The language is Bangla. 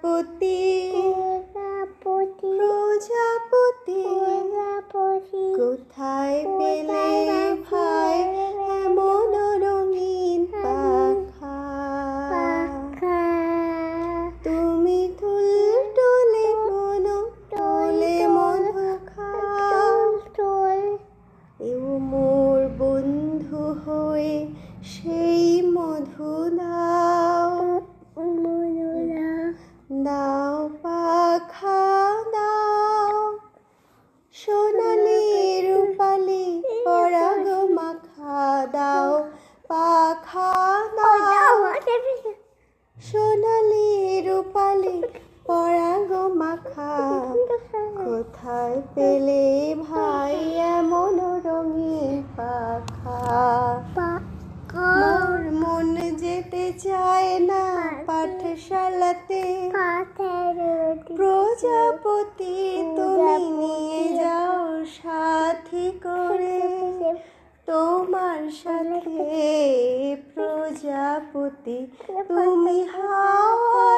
প্রজাপতি প্রজাপতি কোথায় পেলে ভাই এমন রঙিন পাখা? তুমি তুল টলে মন টলে তোল এও মোর বন্ধু হয়ে সেই মধু মাখা। কোথায় পেলে ভাই এমন রঙিন পাখা? মোর মন যেতে চায় না পাঠশালাতে। প্রজাপতি তুমি নিয়ে যাও সাথী করে। তোমার সাথে প্রজাপতি। তুমি হাওয়া